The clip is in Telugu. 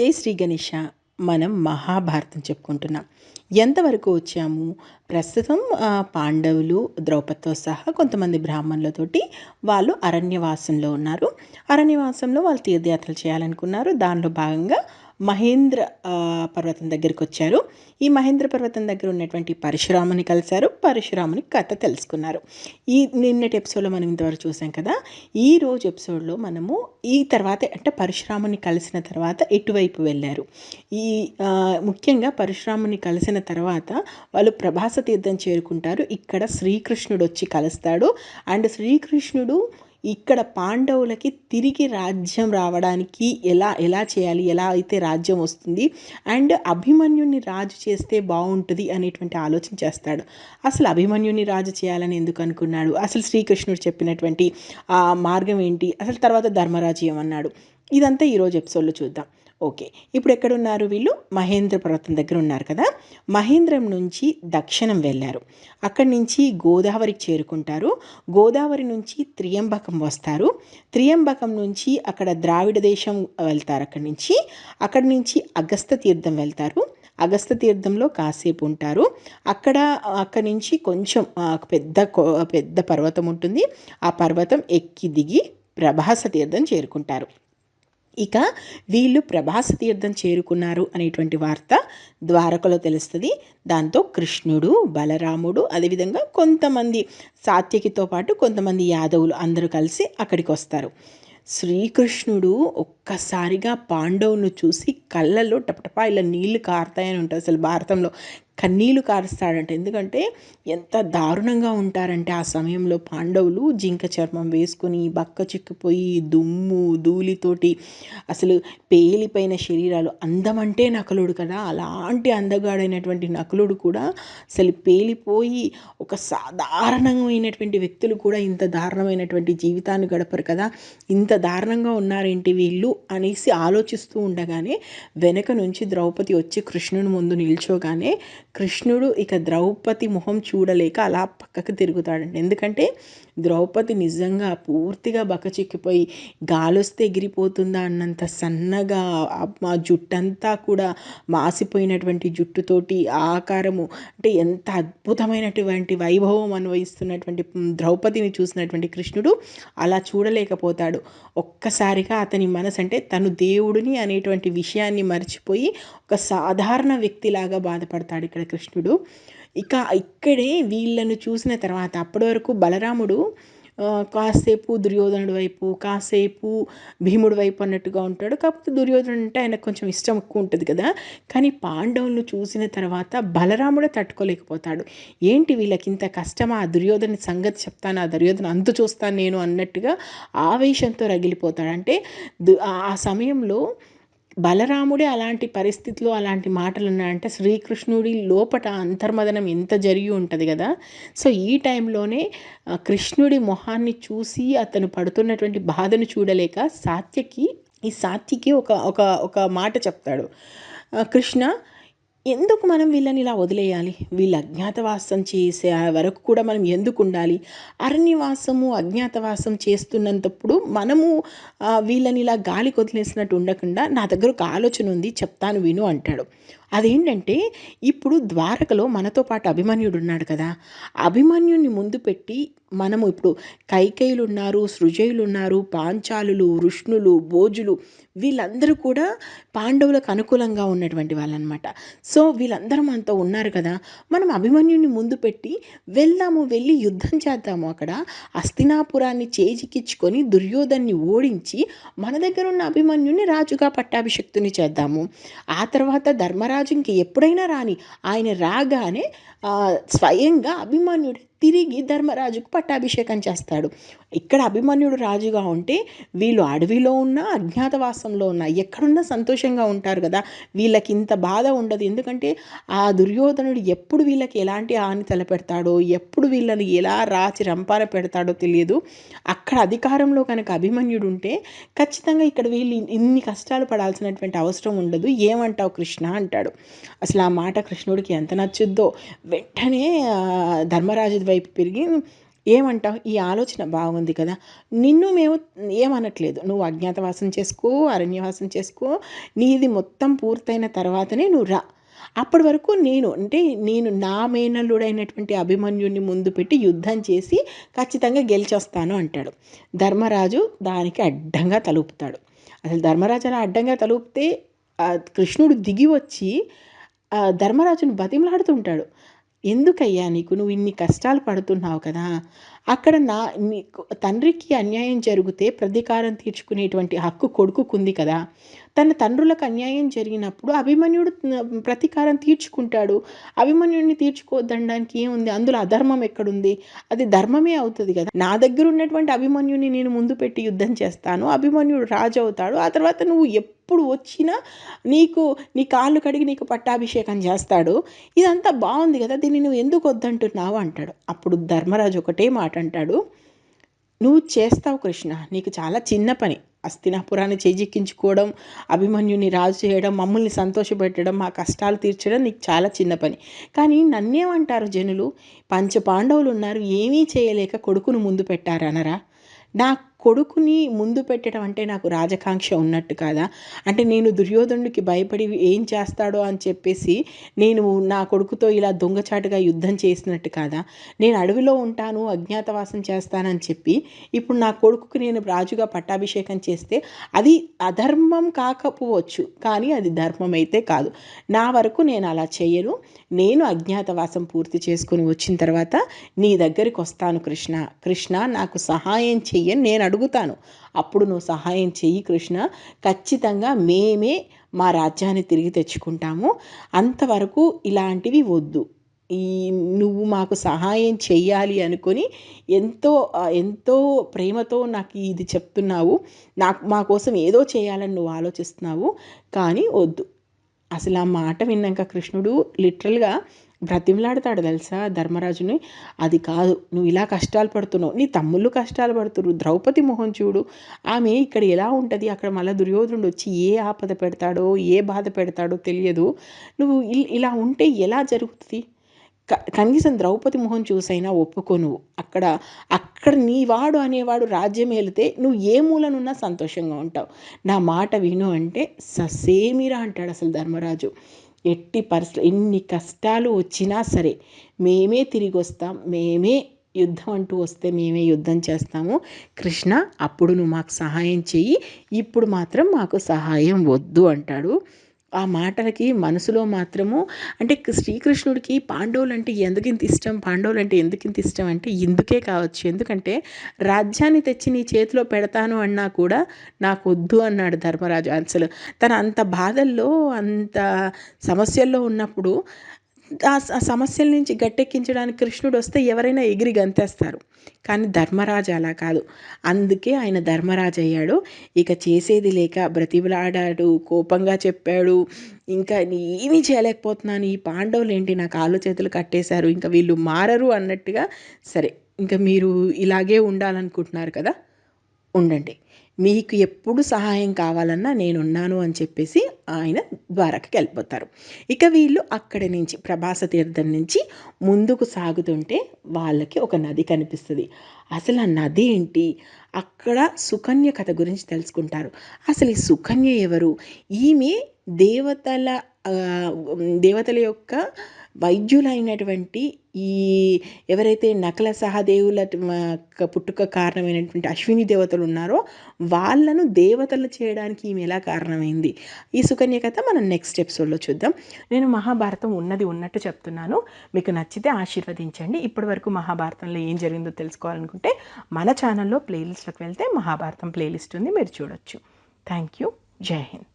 జై శ్రీ గణేష మనం మహాభారతం చెప్పుకుంటున్నాం. ఎంతవరకు వచ్చాము? ప్రస్తుతం పాండవులు ద్రౌపదితో సహా కొంతమంది బ్రాహ్మణులతోటి వాళ్ళు అరణ్యవాసంలో ఉన్నారు. అరణ్యవాసంలో వాళ్ళు తీర్థయాత్రలు చేయాలనుకున్నారు. దానిలో భాగంగా మహేంద్ర పర్వతం దగ్గరికి వచ్చారు. ఈ మహేంద్ర పర్వతం దగ్గర ఉన్నటువంటి పరశురాముని కలిశారు. పరశురాముని కథ తెలుసుకున్నారు. ఈ నిన్నటి ఎపిసోడ్లో మనం ఇంతవరకు చూసాం కదా ఈ రోజు ఎపిసోడ్లో మనము ఈ తర్వాత అంటే పరశురాముని కలిసిన తర్వాత ఎటువైపు వెళ్ళారు? ఈ ముఖ్యంగా పరశురాముని కలిసిన తర్వాత వాళ్ళు ప్రభాస తీర్థం చేరుకుంటారు. ఇక్కడ శ్రీకృష్ణుడు వచ్చి కలుస్తాడు. అండ్ శ్రీకృష్ణుడు ఇక్కడ పాండవులకి తిరిగి రాజ్యం రావడానికి ఎలా ఎలా చేయాలి ఎలా అయితే రాజ్యం వస్తుంది అండ్ అభిమన్యుని రాజు చేస్తే బాగుంటుంది అనేటువంటి ఆలోచన చేస్తాడు. అసలు అభిమన్యుని రాజు చేయాలని ఎందుకు అనుకున్నాడు? అసలు శ్రీకృష్ణుడు చెప్పినటువంటి ఆ మార్గం ఏంటి? అసలు తర్వాత ధర్మరాజు ఏమన్నాడు ఇదంతా ఈరోజు ఎపిసోడ్లో చూద్దాం. ఓకే. ఇప్పుడు ఎక్కడున్నారు వీళ్ళు? మహేంద్ర పర్వతం దగ్గర ఉన్నారు కదా? మహేంద్రం నుంచి దక్షిణం వెళ్ళారు. అక్కడి నుంచి గోదావరికి చేరుకుంటారు. గోదావరి నుంచి త్రియంబకం వస్తారు. త్రియంబకం నుంచి అక్కడ ద్రావిడ దేశం వెళ్తారు అక్కడి నుంచి. అక్కడి నుంచి అగస్త తీర్థం వెళ్తారు. అగస్త తీర్థంలో కాసేపు ఉంటారు. అక్కడ అక్కడి నుంచి కొంచెం పెద్ద పెద్ద పర్వతం ఉంటుంది. ఆ పర్వతం ఎక్కి దిగి ప్రభాస తీర్థం చేరుకుంటారు. ఇక వీళ్ళు ప్రభాస తీర్థం చేరుకున్నారు అనేటువంటి వార్త ద్వారకలో తెలుస్తుంది. దాంతో కృష్ణుడు బలరాముడు అదేవిధంగా కొంతమంది సాత్యకితో పాటు కొంతమంది యాదవులు అందరూ కలిసి అక్కడికి వస్తారు శ్రీకృష్ణుడు ఒక్కసారిగా పాండవును చూసి కళ్ళల్లో టపటపా ఇలా నీళ్ళు కారుతాయని ఉంటుంది అసలు భారతంలో. కన్నీళ్ళు కారుస్తాడంట. ఎందుకంటే ఎంత దారుణంగా ఉంటారంటే ఆ సమయంలో పాండవులు జింక చర్మం వేసుకొని బక్క చిక్కిపోయి దుమ్ము ధూళితోటి అసలు పేలిపోయిన శరీరాలు అందమంటే నకులుడు కదా. అలాంటి అందగాడైనటువంటి నకులుడు కూడా అసలు పేలిపోయి ఒక సాధారణమైనటువంటి వ్యక్తులు కూడా ఇంత దారుణమైనటువంటి జీవితాన్ని గడపరు కదా. ఇంత దారుణంగా ఉన్నారేంటి వీళ్ళు అనేసి ఆలోచిస్తూ ఉండగానే వెనక నుంచి ద్రౌపది వచ్చి కృష్ణుని ముందు నిల్చోగానే కృష్ణుడు ఇక ద్రౌపది మొహం చూడలేక అలా పక్కకు తిరుగుతాడండి. ఎందుకంటే ద్రౌపది నిజంగా పూర్తిగా బకచిక్కిపోయి గాలొస్తే ఎగిరిపోతుందా అన్నంత సన్నగా మా జుట్టంతా కూడా మాసిపోయినటువంటి జుట్టుతోటి ఆకారము అంటే ఎంత అద్భుతమైనటువంటి వైభవం అనుభవిస్తున్నటువంటి ద్రౌపదిని చూసినటువంటి కృష్ణుడు అలా చూడలేకపోతాడు. ఒక్కసారిగా అతని మనసు అంటే తను దేవుడిని అనేటువంటి విషయాన్ని మర్చిపోయి ఒక సాధారణ వ్యక్తిలాగా బాధపడతాడు ఇక్కడ. కృష్ణుడు. ఇక ఇక్కడే వీళ్ళను చూసిన తర్వాత అప్పటి వరకు బలరాముడు కాసేపు దుర్యోధనుడి వైపు కాసేపు భీముడి వైపు అన్నట్టుగా ఉంటాడు. కాకపోతే దుర్యోధనుడు అంటే ఆయనకు కొంచెం ఇష్టం ఎక్కువ ఉంటుంది కదా. కానీ పాండవులను చూసిన తర్వాత బలరాముడే తట్టుకోలేకపోతాడు. ఏంటి వీళ్ళకి ఇంత కష్టమా? ఆ దుర్యోధన సంగతి చెప్తాను? ఆ దుర్యోధన అంత చూస్తాను నేను అన్నట్టుగా ఆవేశంతో రగిలిపోతాడు. అంటే ఆ సమయంలో బలరాముడే అలాంటి పరిస్థితిలో అలాంటి మాటలు ఉన్నాయంటే శ్రీకృష్ణుడి లోపట అంతర్మదనం ఎంత జరిగి ఉంటుంది కదా. సో ఈ టైంలోనే కృష్ణుడి మొహాన్ని చూసి అతను పడుతున్నటువంటి బాధను చూడలేక సాత్యకి ఈ సాత్యకి ఒక ఒక ఒక మాట చెప్తాడు. కృష్ణ ఎందుకు మనం వీళ్ళని ఇలా వదిలేయాలి? వీళ్ళు అజ్ఞాతవాసం చేసే వరకు కూడా మనం ఎందుకు ఉండాలి? అరణ్యవాసము అజ్ఞాతవాసం చేస్తున్నంతప్పుడు మనము వీళ్ళని ఇలా గాలికి వదిలేసినట్టు ఉండకుండా నా దగ్గర ఒక ఆలోచన ఉంది చెప్తాను విను అంటాడు. అదేంటంటే ఇప్పుడు ద్వారకలో మనతో పాటు అభిమన్యుడు ఉన్నాడు కదా. అభిమన్యుని ముందు పెట్టి మనము ఇప్పుడు కైకేయులు ఉన్నారు సృజయులు ఉన్నారు పాంచాలులు వృష్ణులు భోజులు వీళ్ళందరూ కూడా పాండవులకు అనుకూలంగా ఉన్నటువంటి వాళ్ళనమాట. సో వీళ్ళందరూ మనతో ఉన్నారు కదా. మనం అభిమన్యుని ముందు పెట్టి వెళ్దాము వెళ్ళి యుద్ధం చేద్దాము అక్కడ. అస్తినాపురాన్ని చేజికిచ్చుకొని దుర్యోధన్ని ఓడించి మన దగ్గర ఉన్న అభిమన్యుని రాజుగా పట్టాభిషక్తుని చేద్దాము. ఆ తర్వాత ధర్మరాజు ఇంక ఎప్పుడైనా రాని ఆయన రాగానే స్వయంగా అభిమన్యుడు తిరిగి ధర్మరాజుకు పట్టాభిషేకం చేస్తాడు. ఇక్కడ అభిమన్యుడు రాజుగా ఉంటే వీళ్ళు అడవిలో ఉన్న అజ్ఞాతవాసంలో ఉన్న ఎక్కడున్నా సంతోషంగా ఉంటారు కదా. వీళ్ళకి ఇంత బాధ ఉండదు. ఎందుకంటే ఆ దుర్యోధనుడు ఎప్పుడు వీళ్ళకి ఎలాంటి హాని తలపెడతాడో ఎప్పుడు వీళ్ళని ఎలా రాచి రంపార పెడతాడో తెలియదు. అక్కడ అధికారంలో కనుక అభిమన్యుడు ఉంటే ఖచ్చితంగా ఇక్కడ వీళ్ళు ఇన్ని కష్టాలు పడాల్సినటువంటి అవసరం ఉండదు. ఏమంటావు కృష్ణ? అంటాడు. అసలు ఆ మాట కృష్ణుడికి ఎంత నచ్చుద్దో. వెంటనే ధర్మరాజు వైపు పెరిగి ఏమంటావు? ఈ ఆలోచన బాగుంది కదా. నిన్ను మేము ఏమనట్లేదు. నువ్వు అజ్ఞాతవాసం చేసుకో అరణ్యవాసం చేసుకో. నీది మొత్తం పూర్తయిన తర్వాతనే నువ్వు రా. అప్పటి వరకు నేను అంటే నేను నా మేనల్లుడైనటువంటి అభిమన్యుని ముందు పెట్టి యుద్ధం చేసి ఖచ్చితంగా గెలిచొస్తాను అంటాడు. ధర్మరాజు దానికి అడ్డంగా తలుపుతాడు. అసలు ధర్మరాజు అలా అడ్డంగా తలుపితే కృష్ణుడు దిగి వచ్చి ధర్మరాజును బతిమలాడుతుంటాడు ఎందుకయ్యా నీకు? నువ్వు ఇన్ని కష్టాలు పడుతున్నావు కదా. అక్కడ నా నీకు తండ్రికి అన్యాయం జరిగితే ప్రతీకారం తీర్చుకునేటువంటి హక్కు కొడుకుకుంది కదా. తన తండ్రులకు అన్యాయం జరిగినప్పుడు అభిమన్యుడు ప్రతీకారం తీర్చుకుంటాడు. అభిమన్యుడిని తీర్చుకోవద్దనడానికి ఏముంది? అందులో అధర్మం ఎక్కడుంది? అది ధర్మమే అవుతుంది కదా. నా దగ్గర ఉన్నటువంటి అభిమన్యుని నేను ముందు పెట్టి యుద్ధం చేస్తాను. అభిమన్యుడు రాజు అవుతాడు ఆ తర్వాత నువ్వు ఎప్పుడు వచ్చినా నీకు నీ కాళ్ళు కడిగి నీకు పట్టాభిషేకం చేస్తాడు. ఇదంతా బాగుంది కదా. దీన్ని నువ్వు ఎందుకు వద్దంటున్నావు అంటాడు. అప్పుడు ధర్మరాజు ఒకటే మాట అంటాడు నువ్వు చేస్తావు కృష్ణ. నీకు చాలా చిన్న పని. అస్తినాపురాన్ని చేజిక్కించుకోవడం అభిమన్యుని రాజు చేయడం మమ్మల్ని సంతోషపెట్టడం మా కష్టాలు తీర్చడం నీకు చాలా చిన్న పని. కానీ నన్నేమంటారు జనులు? పంచ పాండవులు ఉన్నారు ఏమీ చేయలేక కొడుకును ముందు పెట్టారనరా? నా కొడుకుని ముందు పెట్టడం అంటే నాకు రాజకాంక్ష ఉన్నట్టు కాదా? అంటే నేను దుర్యోధనుడికి భయపడి ఏం చేస్తాడో అని చెప్పేసి నేను నా కొడుకుతో ఇలా దొంగచాటుగా యుద్ధం చేసినట్టు కాదా? నేను అడవిలో ఉంటాను అజ్ఞాతవాసం చేస్తానని చెప్పి ఇప్పుడు నా కొడుకుకి నేను రాజుగా పట్టాభిషేకం చేస్తే అది అధర్మం కాకపోవచ్చు కానీ అది ధర్మం అయితే కాదు. నా వరకు నేను అలా చేయను. నేను అజ్ఞాతవాసం పూర్తి చేసుకుని వచ్చిన తర్వాత నీ దగ్గరికి వస్తాను కృష్ణ. కృష్ణ నాకు సహాయం చెయ్యని నేను అడుగుతాను. అప్పుడు నువ్వు సహాయం చెయ్యి కృష్ణ. ఖచ్చితంగా మేమే మా రాజ్యాన్ని తిరిగి తెచ్చుకుంటాము. అంతవరకు ఇలాంటివి వద్దు. ఈ నువ్వు మాకు సహాయం చెయ్యాలి అనుకొని ఎంతో ఎంతో ప్రేమతో నాకు ఇది చెప్తున్నావు. నాకు మా కోసం ఏదో చేయాలని నువ్వు ఆలోచిస్తున్నావు. కానీ వద్దు. అసలు ఆ మాట విన్నాక కృష్ణుడు లిటరల్గా బ్రతిమలాడతాడు తెలుసా ధర్మరాజుని? అది కాదు నువ్వు ఇలా కష్టాలు పడుతున్నావు నీ తమ్ముళ్ళు కష్టాలు పడుతున్నారు ద్రౌపది మొహం చూడు. ఆమె ఇక్కడ ఎలా ఉంటుంది? అక్కడ మళ్ళీ దుర్యోధనుడు వచ్చి ఏ ఆపద పెడతాడో ఏ బాధ పెడతాడో తెలియదు. నువ్వు ఇలా ఉంటే ఎలా జరుగుతుంది? కనీసం ద్రౌపది మొహం చూసైనా ఒప్పుకో నువ్వు. అక్కడ అక్కడ నీ వాడు అనేవాడు రాజ్యం వెళితే నువ్వు ఏ మూలనున్నా సంతోషంగా ఉంటావు. నా మాట విను అంటే ససేమిరా అంటాడు అసలు ధర్మరాజు. ఎట్టి పరిస్థితులు ఎన్ని కష్టాలు వచ్చినా సరే మేమే తిరిగి వస్తాం మేమే యుద్ధం అంటూ వస్తే మేమే యుద్ధం చేస్తాము. కృష్ణ అప్పుడు నువ్వు మాకు సహాయం చెయ్యి ఇప్పుడు మాత్రం మాకు సహాయం వద్దు అంటాడు. ఆ మాటలకి మనసులో మాత్రము అంటే శ్రీకృష్ణుడికి పాండవులు అంటే ఎందుకింత ఇష్టం? పాండవులు అంటే ఎందుకింత ఇష్టం? అంటే ఇందుకే కావచ్చు. ఎందుకంటే రాజ్యాన్ని తెచ్చి నీ చేతిలో పెడతాను అన్నా కూడా నాకు వద్దు అన్నాడు ధర్మరాజు. అసలు తన అంత బాధల్లో అంత సమస్యల్లో ఉన్నప్పుడు ఆ సమస్యల నుంచి గట్టెక్కించడానికి కృష్ణుడు వస్తే ఎవరైనా ఎగిరి గంతేస్తారు. కానీ ధర్మరాజు అలా కాదు. అందుకే ఆయన ధర్మరాజు అయ్యాడు. ఇక చేసేది లేక బ్రతిమలాడాడు కోపంగా చెప్పాడు. ఇంకా ఏమీ చేయలేకపోతున్నాను. ఈ పాండవులు ఏంటి? నాకు కాళ్ళు చేతులు కట్టేశారు. ఇంకా వీళ్ళు మారరు అన్నట్టుగా సరే ఇంకా మీరు ఇలాగే ఉండాలనుకుంటున్నారు కదా? ఉండండి. మీకు ఎప్పుడు సహాయం కావాలన్నా నేనున్నాను అని చెప్పేసి ఆయన ద్వారకకి వెళ్ళిపోతారు. ఇక వీళ్ళు అక్కడి నుంచి ప్రభాస తీర్థం నుంచి ముందుకు సాగుతుంటే వాళ్ళకి ఒక నది కనిపిస్తుంది. అసలు ఆ నది ఏంటి? అక్కడ సుకన్య కథ గురించి తెలుసుకుంటారు. అసలు ఈ సుకన్య ఎవరు? ఈమె దేవతల దేవతల యొక్క వైద్యులైనటువంటి ఈ ఎవరైతే నకల సహదేవుల పుట్టుక కారణమైనటువంటి అశ్విని దేవతలు ఉన్నారో వాళ్ళను దేవతలు చేయడానికి ఈమె ఎలా కారణమైంది? ఈ సుకన్య కథ మనం నెక్స్ట్ ఎపిసోడ్లో చూద్దాం. నేను మహాభారతం ఉన్నది ఉన్నట్టు చెప్తున్నాను. మీకు నచ్చితే ఆశీర్వదించండి. ఇప్పటి వరకు మహాభారతంలో ఏం జరిగిందో తెలుసుకోవాలనుకుంటే మన ఛానల్లో ప్లేలిస్ట్లోకి వెళ్తే మహాభారతం ప్లేలిస్ట్ ఉంది. మీరు చూడొచ్చు. థ్యాంక్ యూ జై హింద్